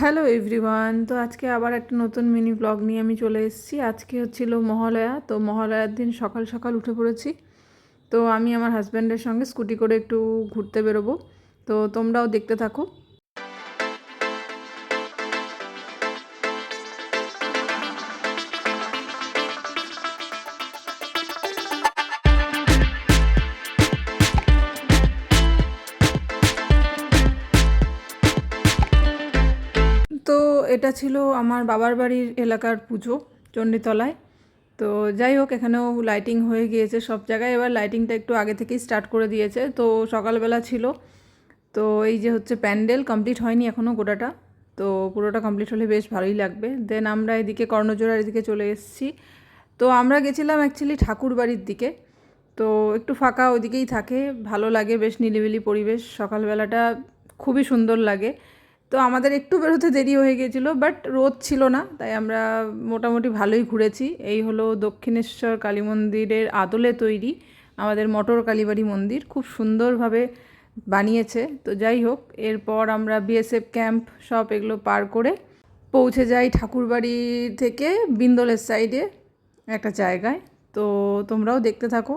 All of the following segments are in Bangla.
হ্যালো এভরিওয়ান, তো আজকে আবার একটা নতুন মিনি ব্লগ নিয়ে আমি চলে এসেছি। আজকে হচ্ছিল মহালয়া, তো মহালয়ার দিন সকাল সকাল উঠে পড়েছি। তো আমি আমার হাজব্যান্ডের সঙ্গে স্কুটি করে একটু ঘুরতে বেরোবো। তো তোমরাও দেখতে থাকো। এটা ছিল আমার বাবার বাড়ির এলাকার পুজো চণ্ডীতলায়। তো যাই হোক, এখানেও লাইটিং হয়ে গিয়েছে সব জায়গায়। এবার লাইটিংটা একটু আগে থেকেই স্টার্ট করে দিয়েছে। তো সকালবেলা ছিল। তো এই যে হচ্ছে প্যান্ডেল কমপ্লিট হয়নি এখনও গোটাটা। তো পুরোটা কমপ্লিট হলে বেশ ভালোই লাগবে। দেন আমরা এদিকে কর্ণজোড়ার এদিকে চলে এসেছি। তো আমরা গেছিলাম অ্যাকচুয়ালি ঠাকুর বাড়ির দিকে। তো একটু ফাঁকা ওদিকেই থাকে। ভালো লাগে, বেশ নিলিবিলি পরিবেশ। সকালবেলাটা খুবই সুন্দর লাগে। তো আমাদের একটু বেরোতে দেরি হয়ে গিয়েছিল বাট রোদ ছিল না, তাই আমরা মোটামুটি ভালোই ঘুরেছি। এই হলো দক্ষিণেশ্বর কালী মন্দিরের আদলে তৈরি আমাদের মটর কালীবাড়ি মন্দির, খুব সুন্দরভাবে বানিয়েছে। তো যাই হোক, এরপর আমরা বিএসএফ ক্যাম্প সব এগুলো পার করে পৌঁছে যাই ঠাকুরবাড়ি থেকে বিন্দলের সাইডে একটা জায়গায়। তো তোমরাও দেখতে থাকো।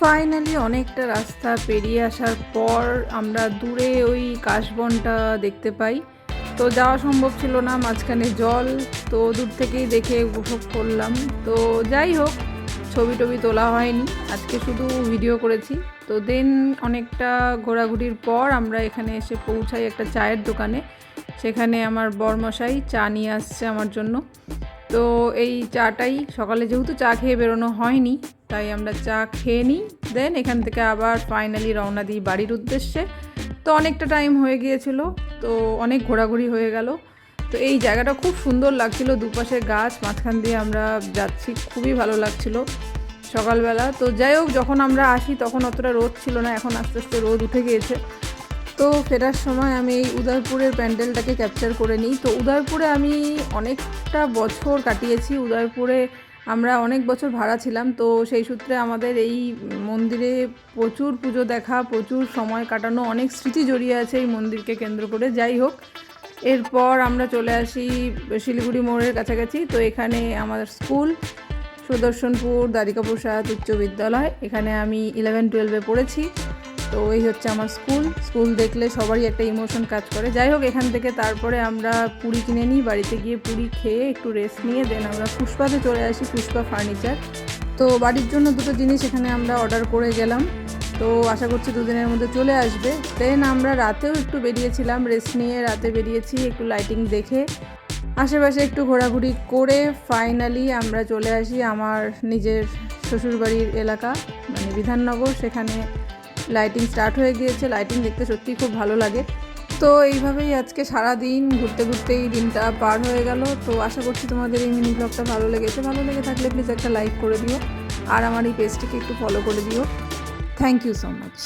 ফাইনালি অনেকটা রাস্তা পেরিয়ে আসার পর আমরা দূরে ওই কাশবনটা দেখতে পাই। তো যাওয়া সম্ভব ছিল না, মাঝখানে জল, তো দূর থেকেই দেখে উপভোগ করলাম। তো যাই হোক, ছবি টবি তোলা হয়নি, আজকে শুধু ভিডিও করেছি। তো দেন অনেকটা ঘোরাঘুরির পর আমরা এখানে এসে পৌঁছাই একটা চায়ের দোকানে। সেখানে আমার বরমশাই চা নিয়ে আসছে আমার জন্য। তো এই চাটাই, সকালে যেহেতু চা খেয়ে বেরোনো হয়নি তাই আমরা চা খেয়ে নিই। দেন এখান থেকে আবার ফাইনালি রওনা দিই বাড়ির উদ্দেশ্যে। তো অনেকটা টাইম হয়ে গিয়েছিল, তো অনেক ঘোরাঘুরি হয়ে গেল। তো এই জায়গাটা খুব সুন্দর লাগছিল দুপাশে গাছ, মাঝখান দিয়ে আমরা যাচ্ছি, খুবই ভালো লাগছিল সকালবেলা। তো যাই হোক, যখন আমরা আসি তখন অতটা রোদ ছিল না, এখন আস্তে আস্তে রোদ উঠে গিয়েছে। তো ফেরার সময় আমি এই উদয়পুরের প্যান্ডেলটাকে ক্যাপচার করে নিই। তো উদয়পুরে আমি অনেকটা বছর কাটিয়েছি, উদয়পুরে আমরা অনেক বছর ভাড়া ছিলাম, তো সেই সূত্রে আমাদের এই মন্দিরে প্রচুর পুজো দেখা, প্রচুর সময় কাটানো, অনেক স্মৃতি জড়িয়ে আছে এই মন্দিরকে কেন্দ্র করে। যাই হোক, এরপর আমরা চলে আসি শিলিগুড়ি মোড়ের কাছাকাছি। তো এখানে আমাদের স্কুল, সুদর্শনপুর দ্বারিকা প্রসাদ উচ্চ বিদ্যালয়। এখানে আমি ইলেভেন টুয়েলভে পড়েছি। তো এই হচ্ছে আমার স্কুল। স্কুল দেখলে সবারই একটা ইমোশন কাজ করে। যাই হোক, এখান থেকে তারপরে আমরা পুরি কিনে নিই, বাড়িতে গিয়ে পুরি খেয়ে একটু রেস্ট নিয়ে দেন আমরা পুষ্পাতে চলে আসি, পুষ্পা ফার্নিচার তো বাড়ির জন্য দুটো জিনিস এখানে আমরা অর্ডার করে গেলাম। তো আশা করছি দুদিনের মধ্যে চলে আসবে। দেন আমরা রাতেও একটু বেরিয়েছিলাম রেস্ট নিয়ে রাতে বেরিয়েছি, একটু লাইটিং দেখে। আশেপাশে একটু ঘোরাঘুরি করে ফাইনালি আমরা চলে আসি আমার নিজের শ্বশুরবাড়ির এলাকা মানে বিধাননগর। সেখানে লাইটিং স্টার্ট হয়ে গিয়েছে লাইটিং দেখতে সত্যি খুব ভালো লাগে। তো এইভাবেই আজকে সারা দিন ঘুরতে ঘুরতেই দিনটা পার হয়ে গেল। তো আশা করছি তোমাদের এই মিনি ব্লগটা ভালো লেগেছে। ভালো লেগে থাকলে প্লিজ একটা লাইক করে দিও। আর আমার এই পেজটিকে একটু ফলো করে দিও। Thank you so much